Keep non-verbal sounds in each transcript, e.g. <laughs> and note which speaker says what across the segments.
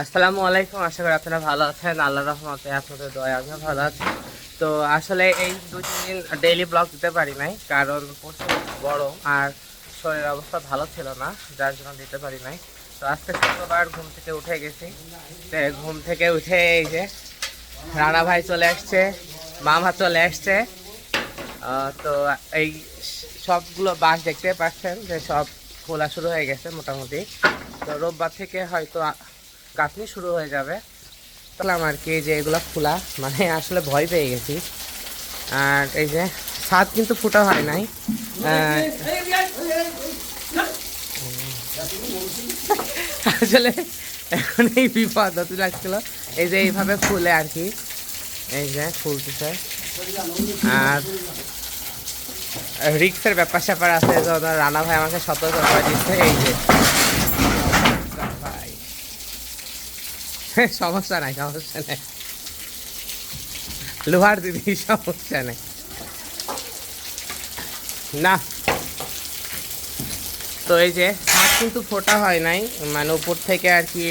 Speaker 1: আসসালামু আলাইকুম, আশা করি আপনারা ভালো আছেন। আল্লাহ রহমতে আপনাদের দয়া, আমিও ভালো আছি। তো আসলে এই দু তিন দিন ডেইলি ব্লগ দিতে পারি নাই, কারণ প্রচুর গরম আর শরীরের অবস্থা ভালো ছিল না, যার জন্য দিতে পারি নাই। তো আজকে শুক্রবার ঘুম থেকে উঠে গেছি। ঘুম থেকে উঠে এই যে রানা ভাই চলে আসছে, মামা চলে আসছে। তো এই সবগুলো বাস দেখতে পাচ্ছেন যে সব খোলা শুরু হয়ে গেছে মোটামুটি। তো রোববার থেকে হয়তো গাঁথনি শুরু হয়ে যাবে। তাহলে আর কি যে এগুলো খোলা মানে আসলে ভয় পেয়ে গেছি। আর এই যে ছাদ কিন্তু ফুটা হয় নাই। আসলে এখন এই বিপদ হতে লাগছিল। এই যে এইভাবে খুলে আর কি। এই যে খুলতেছে আর রিক্সের ব্যাপার স্যাপার আছে যেমন রানা ভাই আমাকে সতর্ক করে দিচ্ছে। এই যে ভাই সমস্যা নাই সমস্যা নাই। লোহার দিদি সমস্যা নাই। না। তো এই যে হাত কিন্তু ফোটা হয় নাই মানে উপর থেকে আর কি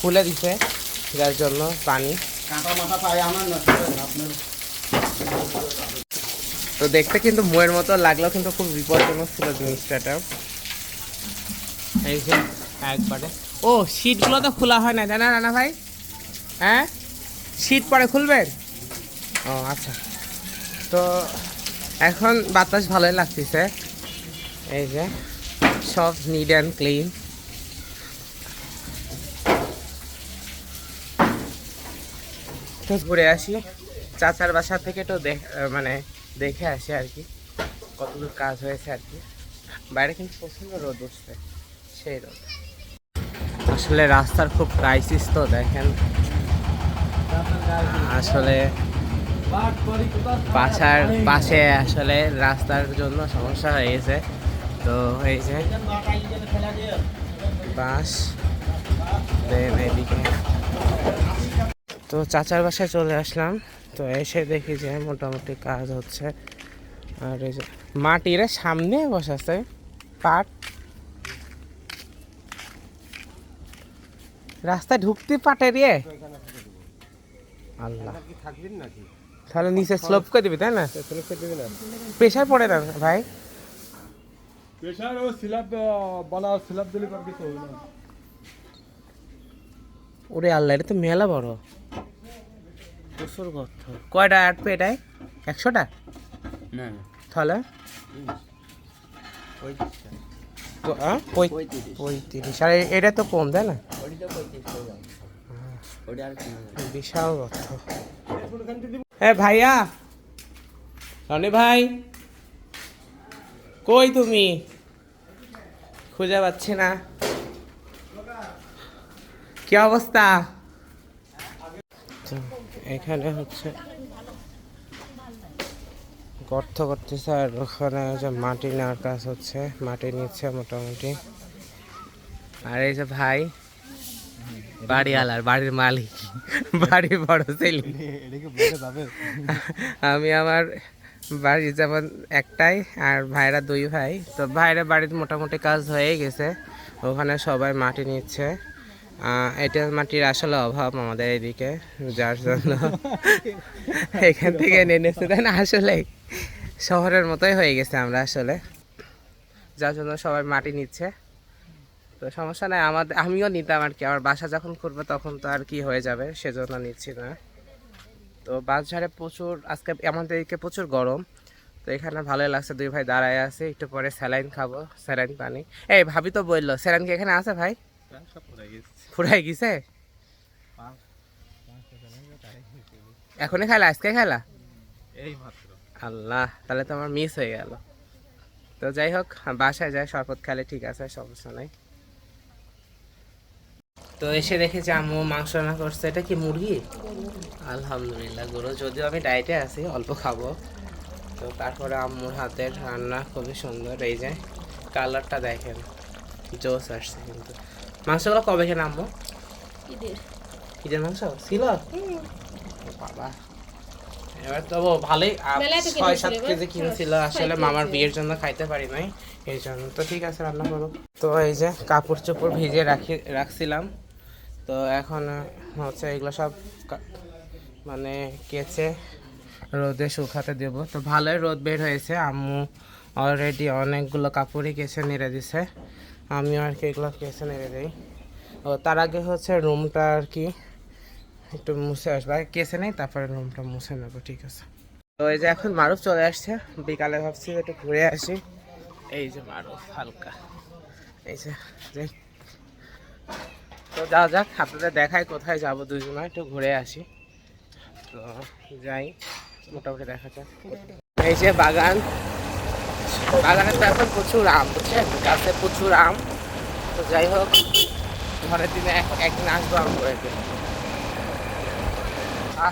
Speaker 1: খুলে দিছে যার জন্য পানি। তো দেখতে কিন্তু ময়ের মতো লাগল কিন্তু খুব বিপজ্জনক ছিল জিনিসটা এই যে একবারে। ও শীটগুলো তো খোলা হয় না তাই না রানা ভাই? হ্যাঁ? শীত পরে খুলবেন? ও আচ্ছা। তো এখন বাতাস ভালোই লাগতেছে। এই যে, সব নিড অ্যান্ড ক্লিন ঘুরে আসি। চাচার বাসা থেকে তো মানে দেখে আসি আর কি। কতদূর কাজ হয়েছে আর কি। বাইরে কিন্তু প্রচণ্ড রোদ উঠছে। সেই রোদ। আসলে রাস্তার খুব ক্রাইসিস তো দেখেন। আসলে বাসার পাশে আসলে রাস্তার জন্য সমস্যা হয়ে গেছে। তো এই যে বাস এদিকে। তো চাচার বাসায় চলে আসলাম। তো এসে দেখি যে মোটামুটি কাজ হচ্ছে। আর এই যে মাটির সামনে বসাছে পাট। রাস্তায় ঢুকতে পাটের ইয়ে আল্লাহ।
Speaker 2: কি থাকবেন নাকি?
Speaker 1: তাহলে নিচে স্লোপ করে দিবি তাই না? প্রেশার পড়ে না ভাই?
Speaker 2: প্রেশার ও সিলাপ বলা সিলাপ দিলে পারবি তো
Speaker 1: ওরে আল্লাহ এটা তো মেলা বড়। প্রচুর গর্ত কয়টা আটবে এটাই একশোটা?
Speaker 2: না না।
Speaker 1: তাহলে?
Speaker 2: ওই পঁয়ত্রিশ
Speaker 1: পঁয়ত্রিশ আর এটা তো কম তাই না?
Speaker 2: হয়ে।
Speaker 1: বিশাল গর্ত হ্যাঁ ভাইয়া রনি ভাই কই তুমি? খুঁজে পাচ্ছি না। কি অবস্থা? এখানে হচ্ছে গর্ত করতেছে আর ওখানে যে মাটি নেওয়ার কাজ হচ্ছে মাটি নিচ্ছে মোটামুটি। আর এই যে ভাই বাড়িওয়ালার বাড়ির মালিক বাড়ির বড় ছেলে। আমি আমার বাড়ি যেমন একটাই আর ভাইরা দুই ভাই। তো ভাইরা বাড়ির মোটামুটি কাজ হয়ে গেছে ওখানে সবাই মাটি নিচ্ছে। এটা মাটির আসলে অভাব আমাদের এদিকে যার জন্য <laughs> এখান থেকে নেনেছে তাই না? আসলে শহরের মতোই হয়ে গেছে আমরা আসলে যার জন্য সবাই মাটি নিচ্ছে তো সমস্যা নাই আমাদের আমিও নিতাম আর কি আমার বাসা যখন করব তখন তো আর কি হয়ে যাবে সেজন্য নিচ্ছি না তো বাস বাসঝাড়ে প্রচুর আজকে আমাদের এদিকে প্রচুর গরম তো এখানে ভালোই লাগছে দুই ভাই দাঁড়ায় আছে একটু পরে স্যালাইন খাব স্যালাইন পানি এই ভাবি তো বলল স্যালাইন কি এখানে আছে ভাই ফুরাই গেছে এখনই খেলা আজকে খেলা
Speaker 2: এই মাত্র
Speaker 1: আল্লাহ তাহলে তো আমার মিস হয়ে গেল। তো যাই হোক বাসায় যাই শরবত খেলে ঠিক আছে সমস্যা নাই। তো এসে দেখেছি আম্মু মাংস রান্না করছে। এটা কি মুরগি? আলহামদুলিল্লাহ গরু যদিও আমি ডায়েটে আছি অল্প খাব। তো তারপরে আম্মুর হাতের রান্না খুবই সুন্দর এই যে কালারটা দেখেন জোস আসছে কিন্তু। মাংসগুলো কবে খেলে আম্মু?
Speaker 3: ঈদের।
Speaker 1: ঈদের মাংস? ছিল বাবা। এবার তো ভালোই ছয় সাত কেজি কিনেছিল। আসলে মামার বিয়ের জন্য খাইতে পারি নাই এই জন্য। তো ঠিক আছে রান্না করো। তো এই যে কাপড় চোপড় ভিজে রাখি রাখছিলাম। তো এখন হচ্ছে এগুলো সব মানে কেচে রোদে শুকাতে দেব। তো ভালোই রোদ বের হয়েছে। আম্মু অলরেডি অনেকগুলো কাপড়ই কেচে নেড়ে দিছে। আমিও আর কি এগুলো কেচে নেড়ে দিই। ও তার আগে হচ্ছে রুমটা আর কি একটু মুছে আসব। আগে কেসে নেই, তারপরে রুমটা মুছে নেব, ঠিক আছে। তো এই যে এখন মারুফ চলে আসছে, বিকালে ভাবছি একটু ঘুরে আসি। এই যে মারুফ, হালকা। এই যে তো যা যাক, আপনাদের দেখাই কোথায় যাব দুজনে, একটু ঘুরে আসি। তো যাই, মোটামুটি দেখা যাক। এই যে বাগান। বাগানে তো এখন প্রচুর আম, বুঝছেন? গাছে প্রচুর আম। তো যাই হোক, ঘরের দিনে এক- একদিন আসব আম করে আহ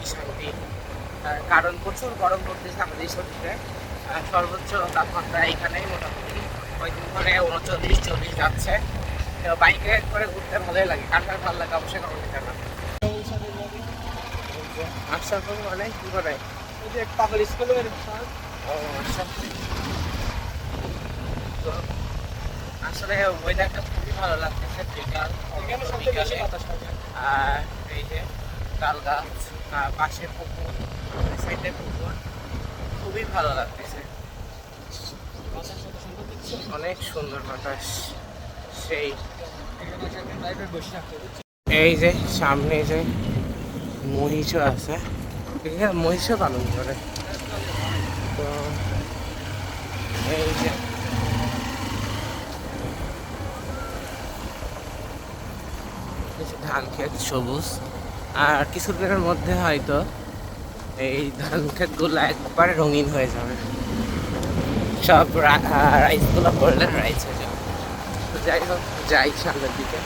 Speaker 1: কি শান্তি আর কারণ প্রচুর গরম পড়তেছে আমাদের শরীরে। সর্বোচ্চ তাপমাত্রা এখানেই মোটামুটি ওই দিন ধরে উনচল্লিশ চল্লিশ যাচ্ছে। তো বাইকে করে ঘুরতে ভালোই লাগে। কার ভালো লাগে অবশ্যই কমেন্টে জানান আশা মানে কি করে?
Speaker 2: ওই যে পাগল স্কুলের
Speaker 1: ও আশা তো আসলে ওয়েদারটা খুবই ভালো লাগতেছে বিকাল।
Speaker 2: এখানে
Speaker 1: এই যে তাল গাছ পাশে পুকুর সাইডে খুবই ভালো লাগতেছে। অনেক সুন্দর বাতাস। সেই? এই যে, সামনে যে মহিষও আছে। মহিষও পালন করে তো এই যে। ধান ক্ষেত সবুজ। আর কিছুদিনের মধ্যে হয়তো এই ধান ক্ষেতগুলো একবারে রঙিন হয়ে যাবে। সব রাইসগুলো করলে রাইস হয়ে যাবে। যাই হোক যাই সামনের দিকে।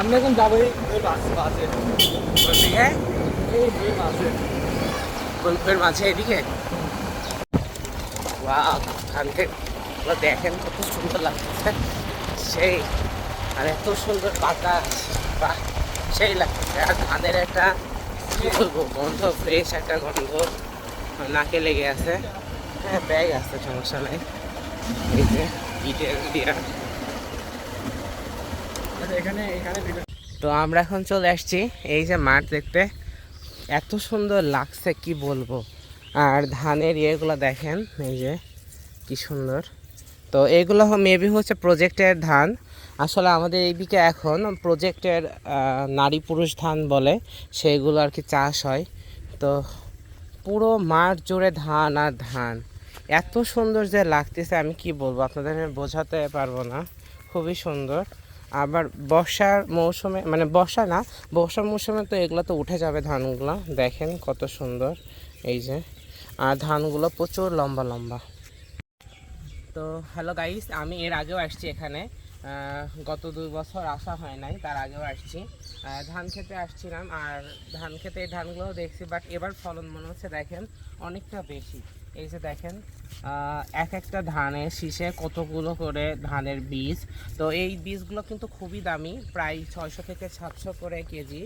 Speaker 2: আমরা এখন যাব এই
Speaker 1: ওদিকে
Speaker 2: এই বাসে।
Speaker 1: গল্পের মাঝে এদিকে? ওয়াও দেখেন কত সুন্দর লাগতেছে সেই আর এত সুন্দর বাতাস বাহ। সেই লাগতেছে আর ধানের একটা গন্ধ ফ্রেশ একটা গন্ধ নাকে লেগে আছে। হ্যাঁ ব্যাগ আছে সমস্যা নাই। এই যে ইটের দিয়া
Speaker 2: আচ্ছা, এখানে এখানে
Speaker 1: তো আমরা এখন চলে আসছি এই যে মাঠ দেখতে। এত সুন্দর লাগছে কি বলব। আর ধানের ইয়েগুলো দেখেন এই যে কি সুন্দর। তো এগুলো মেবি হচ্ছে প্রজেক্টের ধান। আসলে আমাদের এইদিকে এখন প্রজেক্টের নারী পুরুষ ধান বলে সেইগুলো আর কি চাষ হয়। তো পুরো মাঠ জুড়ে ধান আর ধান। এত সুন্দর যে লাগতেছে, আমি কি বলব? আপনাদের আমি বোঝাতে পারব না। খুবই সুন্দর। আবার বর্ষার মৌসুমে মানে বর্ষা না, বর্ষার মৌসুমে তো এগুলো তো উঠে যাবে ধানগুলো। দেখেন কত সুন্দর। এই যে, আর ধানগুলো প্রচুর লম্বা লম্বা। তো হ্যালো গাইস আমি এর আগেও আসছি এখানে। গত দুই বছর আসা হয় নাই, তার আগেও আসছি। ধান খেতে আসছিলাম আর ধান খেতে এই ধানগুলো দেখছি বাট এবার ফলন মনে হচ্ছে দেখেন অনেকটা বেশি। এই যে দেখেন এক একটা ধানের শীষে কতগুলো করে ধানের বীজ। তো এই বীজগুলো কিন্তু খুবই দামি, প্রায় ছয়শো থেকে সাতশো করে কেজি।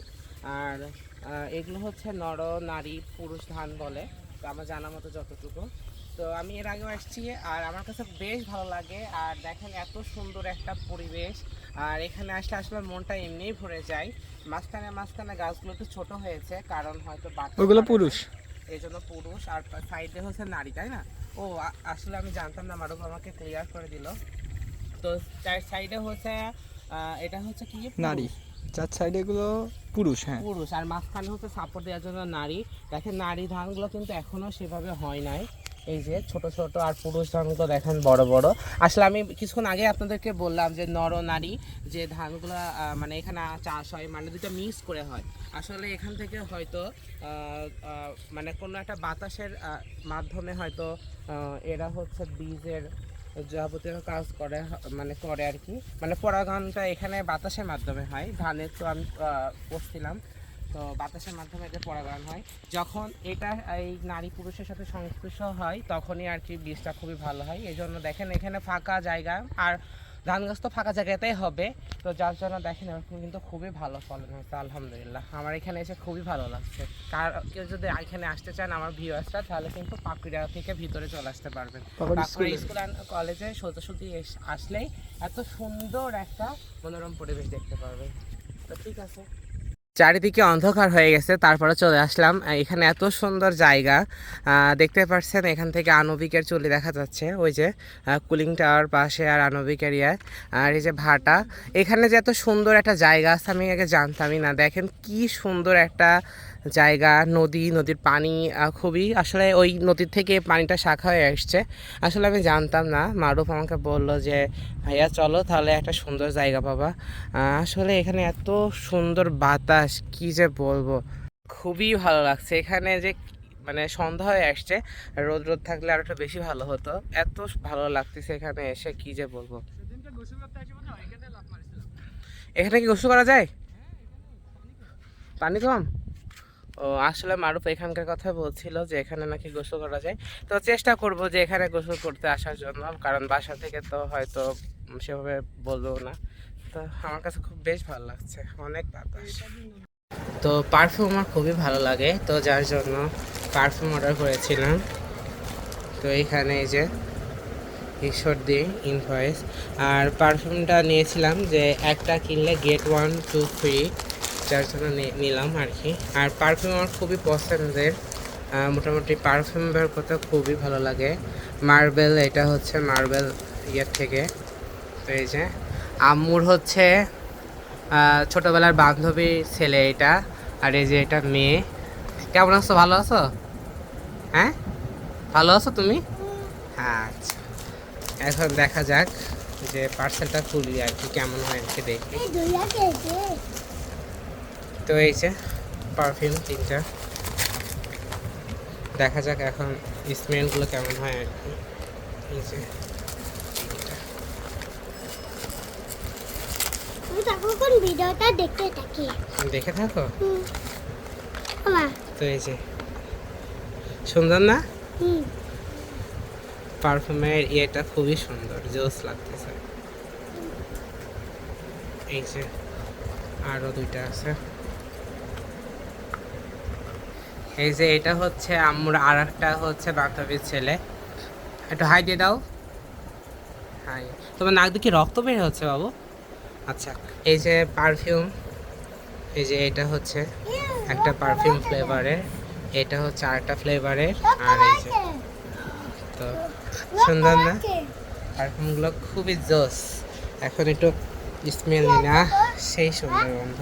Speaker 1: আর এগুলো হচ্ছে নর, নারী, পুরুষ ধান বলে আমার জানা মতো যতটুকু। তো আমি এর আগেও আসছি আর আমার কাছে বেশ ভালো লাগে। আর দেখেন এত সুন্দর একটা পরিবেশ। আর এখানে আসলে আসলে মনটা এমনিই ভরে যায়। মাঝখানে মাঝখানে গাছগুলো একটু ছোট হয়েছে কারণ হয়তো না।
Speaker 2: পুরুষ।
Speaker 1: এই জন্য পুরুষ। আর সাইডে হচ্ছে নারী তাই না? ও আসলে আমি জানতাম না মারুফ আমাকে ক্লিয়ার করে দিল। তো তার সাইডে হচ্ছে এটা হচ্ছে কি?
Speaker 2: নারী। চার সাইডে এগুলো পুরুষ হ্যাঁ।
Speaker 1: পুরুষ। আর মাঝখানে হচ্ছে সাপোর্ট দেওয়ার জন্য নারী। দেখেন নারী ধানগুলো কিন্তু এখনও সেভাবে হয় নাই। এই যে ছোট ছোট আর পুরুষ ধানগুলো দেখেন বড় বড়। আসলে আমি কিছুক্ষণ আগে আপনাদেরকে বললাম যে নর নারী যে ধানগুলো মানে এখানে চাষ হয় মানে দুটো মিক্স করে হয়। আসলে এখান থেকে হয়তো মানে কোনো একটা বাতাসের মাধ্যমে হয়তো এরা হচ্ছে বীজের যাবতীয় কাজ করে মানে করে আর কি। মানে পরাগানটা এখানে বাতাসের মাধ্যমে হয়। ধানের তো আমি করছিলাম তো বাতাসের মাধ্যমে এটা পরাগায়ন হয়। যখন এটা এই নারী পুরুষের সাথে সংস্পর্শ হয় তখনই আর কি বীজটা খুবই ভালো হয়। এই জন্য দেখেন এখানে ফাঁকা জায়গা। আর ধান গাছ তো ফাঁকা জায়গাতেই হবে। তো যার জন্য দেখেন এরকম কিন্তু খুবই ভালো ফলন হচ্ছে আলহামদুলিল্লাহ। আমার এখানে এসে খুবই ভালো লাগছে। কার কেউ যদি এখানে আসতে চান আমার ভিউয়ার্সরা তাহলে কিন্তু পাকুড়া থেকে ভিতরে চলে আসতে পারবেন।
Speaker 2: পাকুড়া স্কুল
Speaker 1: অ্যান্ড কলেজে সোজাসুজি এস- আসলেই এত সুন্দর একটা মনোরম পরিবেশ দেখতে পারবেন। তো ঠিক আছে। চারিদিকে অন্ধকার হয়ে গেছে, তারপরে চলে আসলাম। এখানে এত সুন্দর জায়গা। দেখতে পাচ্ছেন, এখান থেকে আনবিকের চুলি দেখা যাচ্ছে। ওই যে কুলিং টাওয়ার পাশে আর আনবিক এরিয়ায় আর এই যে ভাটা। এখানে যে এত সুন্দর একটা জায়গা আছে, আমি আগে জানতামই না। দেখেন কি সুন্দর একটা জায়গা, নদী, নদীর পানি খুবই আসলে ওই নদীর থেকে পানিটা শাখা হয়ে আসছে। আসলে আমি জানতাম না, মারুফ আমাকে বলল যে, ভাইয়া চলো তাহলে একটা সুন্দর জায়গা পাবা। আসলে এখানে এত সুন্দর বাতাস, কি যে বলব? খুবই ভালো লাগছে। এখানে যে মানে সন্ধ্যা হয়ে আসছে, রোদ রোদ থাকলে আর একটু বেশি ভালো হতো। এত ভালো লাগতেছে এখানে এসে, কি যে বলব? এখানে কি গোসল করা যায়? পানি কম? ও, আসলে মারুফ এখানকার কথা বলছিল যে এখানে নাকি গোসল করা যায়। তো চেষ্টা করব যে এখানে গোসল করতে আসার জন্য, কারণ বাসা থেকে তো হয়তো সেভাবে বলব না। তো আমার কাছে খুব বেশ ভালো লাগছে, অনেক বাতাস। তো পারফিউম আমার খুবই ভালো লাগে, তো যার জন্য পারফিউম অর্ডার করেছিলাম। তো এখানে এই যে ঈশ্বর দিয়ে ইনভয়েস আর পারফিউমটা নিয়েছিলাম যে একটা কিনলে গেট ওয়ান টু ফ্রি যার জন্য নিলাম আর কি আর পারফিউম আমার খুবই পছন্দের। মোটামুটি পারফিউম বের করতে খুবই ভালো লাগে। মার্বেল এটা হচ্ছে মার্বেল ইয়ের থেকে। এই যে, আম্মুর হচ্ছে ছোটোবেলার বান্ধবীর ছেলে এটা। আর এই যে এটা মেয়ে। কেমন আছো? ভালো আছো? হ্যাঁ? ভালো আছো তুমি? আচ্ছা। এখন দেখা যাক যে পার্সেলটা খুলি আর কি, কেমন হয় দেখি। তো এই যে পারফিউম তিনটা। দেখা যাক এখন স্মেলগুলো কেমন হয় আর কি। এই যে। তিনটা।
Speaker 3: ভিডিওটা দেখতে থাকি।
Speaker 1: দেখে থাকো? তো এই যে। সুন্দর না? পারফিউমের ইয়েটা খুবই সুন্দর জোস লাগতেছে। এই যে। আরও দুইটা আছে। এই যে এটা হচ্ছে আম্মুর আর একটা হচ্ছে বান্ধবীর ছেলে। একটু হাই দিয়ে দাও। হাই তোমার নাক দিয়ে রক্ত বের হচ্ছে বাবু? আচ্ছা এই যে পারফিউম এই যে এটা হচ্ছে একটা পারফিউম ফ্লেভারের এটা হচ্ছে আরেকটা ফ্লেভারের আর এই যে তো সুন্দর না? পারফিউমগুলো খুবই জোস। এখন একটু স্মেল না। সেই সুন্দর গন্ধ।